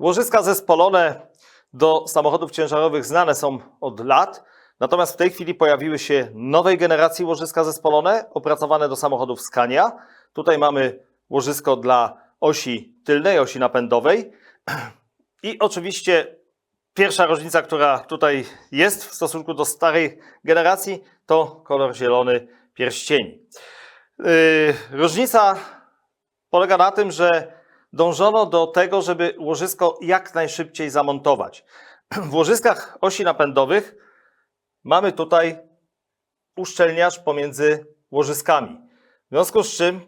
Łożyska zespolone do samochodów ciężarowych znane są od lat, natomiast w tej chwili pojawiły się nowej generacji łożyska zespolone, opracowane do samochodów Scania. Tutaj mamy łożysko dla osi tylnej, osi napędowej. I oczywiście pierwsza różnica, która tutaj jest w stosunku do starej generacji, to kolor zielony pierścieni. Yy, różnica polega na tym, że dążono do tego, żeby łożysko jak najszybciej zamontować. W łożyskach osi napędowych mamy tutaj uszczelniacz pomiędzy łożyskami. W związku z czym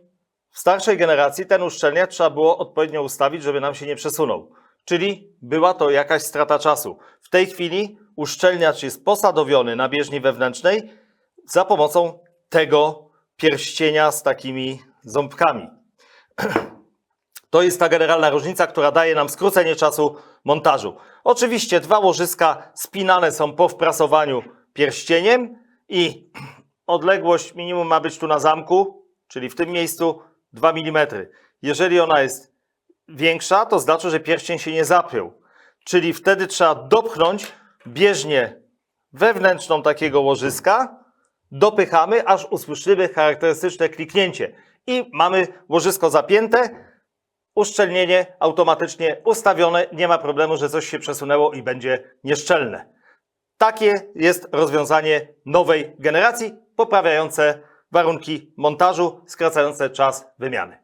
w starszej generacji ten uszczelniacz trzeba było odpowiednio ustawić, żeby nam się nie przesunął. Czyli była to jakaś strata czasu. W tej chwili uszczelniacz jest posadowiony na bieżni wewnętrznej za pomocą tego pierścienia z takimi ząbkami. To jest ta generalna różnica, która daje nam skrócenie czasu montażu. Oczywiście dwa łożyska spinane są po wprasowaniu pierścieniem i odległość minimum ma być tu na zamku, czyli w tym miejscu 2 mm. Jeżeli ona jest większa, to znaczy, że pierścień się nie zapiął. Czyli wtedy trzeba dopchnąć bieżnię wewnętrzną takiego łożyska, dopychamy, aż usłyszymy charakterystyczne kliknięcie. I mamy łożysko zapięte, uszczelnienie automatycznie ustawione, nie ma problemu, że coś się przesunęło i będzie nieszczelne. Takie jest rozwiązanie nowej generacji, poprawiające warunki montażu, skracające czas wymiany.